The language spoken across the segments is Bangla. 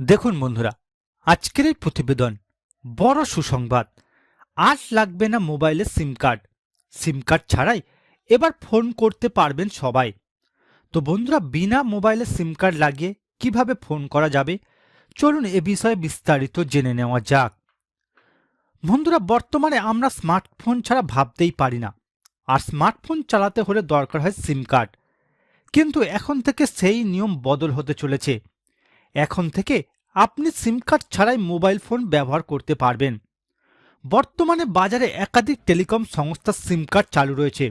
দেখুন বন্ধুরা, আজকের এই প্রতিবেদন বড় সুসংবাদ। আজ লাগবে না মোবাইলে সিম কার্ড। সিম কার্ড ছাড়াই এবার ফোন করতে পারবেন সবাই। তো বন্ধুরা, বিনা মোবাইলে সিম কার্ড লাগিয়ে কীভাবে ফোন করা যাবে? চলুন এ বিষয়ে বিস্তারিত জেনে নেওয়া যাক। বন্ধুরা, বর্তমানে আমরা স্মার্টফোন ছাড়া ভাবতেই পারি না। আর স্মার্টফোন চালাতে হলে দরকার হয় সিম কার্ড। কিন্তু এখন থেকে সেই নিয়ম বদল হতে চলেছে। এখন থেকে আপনি সিম কার্ড ছাড়াই মোবাইল ফোন ব্যবহার করতে পারবেন। বর্তমানে বাজারে একাধিক টেলিকম সংস্থার সিম কার্ড চালু রয়েছে।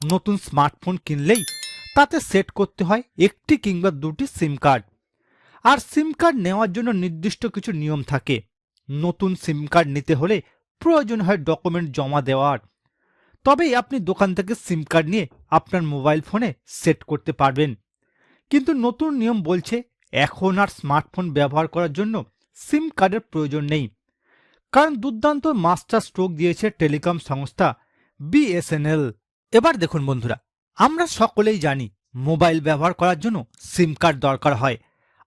নতুন স্মার্টফোন কিনলেই তাতে সেট করতে হয় একটি কিংবা দুটি সিম কার্ড আর সিম কার্ড নেওয়ার জন্য নির্দিষ্ট কিছু নিয়ম থাকে। নতুন সিম কার্ড নিতে হলে প্রয়োজন হয় ডকুমেন্ট জমা দেওয়ার। তবেই আপনি দোকান থেকে সিম কার্ড নিয়ে আপনার মোবাইল ফোনে সেট করতে পারবেন। কিন্তু নতুন নিয়ম বলছে এখন আর স্মার্টফোন ব্যবহার করার জন্য সিম কার্ডের প্রয়োজন নেই। কারণ দুর্দান্ত মাস্টার স্ট্রোক দিয়েছে টেলিকম সংস্থা বিএসএনএল। এবার দেখুন বন্ধুরা, আমরা সকলেই জানি মোবাইল ব্যবহার করার জন্য সিম কার্ড দরকার হয়।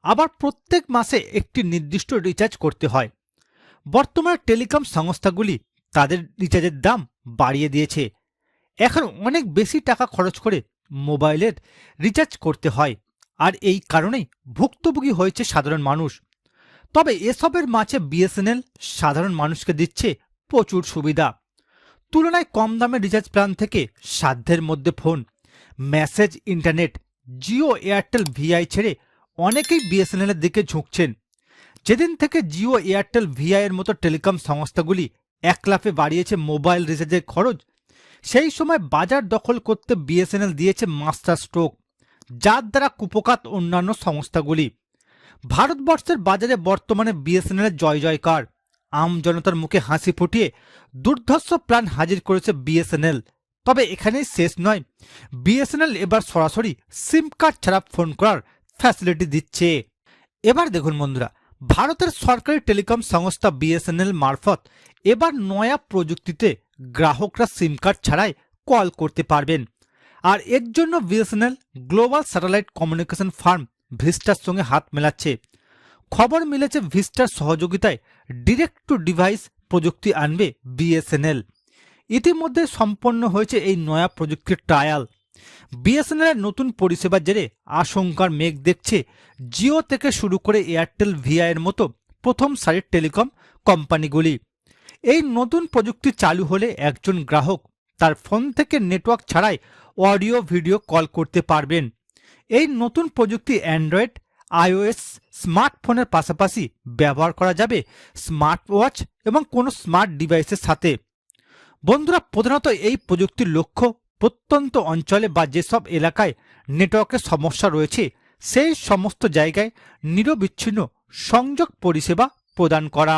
আবার প্রত্যেক মাসে একটি নির্দিষ্ট রিচার্জ করতে হয়। বর্তমানে টেলিকম সংস্থাগুলি তাদের রিচার্জের দাম বাড়িয়ে দিয়েছে। এখন অনেক বেশি টাকা খরচ করে মোবাইলের রিচার্জ করতে হয়। আর এই কারণেই ভুক্তভোগী হয়েছে সাধারণ মানুষ। তবে এসবের মাঝে বিএসএনএল সাধারণ মানুষকে দিচ্ছে প্রচুর সুবিধা। তুলনায় কম দামে রিচার্জ প্ল্যান থেকে সাধ্যের মধ্যে phone, message, internet, Jio, Airtel, Vi ছেড়ে অনেকেই বিএসএনএল এর দিকে ঝুঁকছেন। যেদিন থেকে জিও, এয়ারটেল, ভিআই এর মতো টেলিকম সংস্থাগুলি এক লাফে বাড়িয়েছে মোবাইল রিচার্জের খরচ, সেই সময় বাজার দখল করতে বিএসএনএল দিয়েছে মাস্টার স্ট্রোক যার দ্বারা কুপকাত অন্যান্য সংস্থাগুলি। ভারতবর্ষের বাজারে বর্তমানে বিএসএনএল জয় জয়কার। আম জনতার মুখে হাসি ফুটিয়ে দুর্ধর্ষ প্ল্যান হাজির করেছে বিএসএনএল। তবে এখানেই শেষ নয়, বিএসএনএল এবার সরাসরি সিম কার্ড ছাড়া ফোন করার ফ্যাসিলিটি দিচ্ছে। এবার দেখুন বন্ধুরা, ভারতের সরকারি টেলিকম সংস্থা বিএসএনএল মারফত এবার নয়া প্রযুক্তিতে গ্রাহকরা সিম কার্ড ছাড়াই কল করতে পারবেন। আর এর জন্য BSNL global satellite communication firm ভিস্টার সঙ্গে হাত মেলাচ্ছে। খবর মিলেছে ভিস্টার সহযোগিতায় ডিরেক্ট টু ডিভাইস প্রযুক্তি আনবে বিএসএনএল। ইতিমধ্যে সম্পন্ন হয়েছে এই নয়া প্রযুক্তির ট্রায়াল বিএসএনএল এর নতুন পরিষেবার জেরে আশঙ্কার মেঘ দেখছে। জিও থেকে শুরু করে এয়ারটেল ভিআই এর মতো প্রথম সারির টেলিকম কোম্পানিগুলি। এই নতুন প্রযুক্তি চালু হলে একজন গ্রাহক তার ফোন থেকে নেটওয়ার্ক ছাড়াই অডিও ভিডিও কল করতে পারবেন। এই নতুন প্রযুক্তি অ্যান্ড্রয়েড, আইওএস, স্মার্টফোনের পাশাপাশি ব্যবহার করা যাবে স্মার্ট ওয়াচ এবং কোনো স্মার্ট ডিভাইসের সাথে। বন্ধুরা, প্রধানত এই প্রযুক্তির লক্ষ্য প্রত্যন্ত অঞ্চলে বা যেসব এলাকায় নেটওয়ার্কের সমস্যা রয়েছে, সেই সমস্ত জায়গায় নিরবিচ্ছিন্ন সংযোগ পরিষেবা প্রদান করা।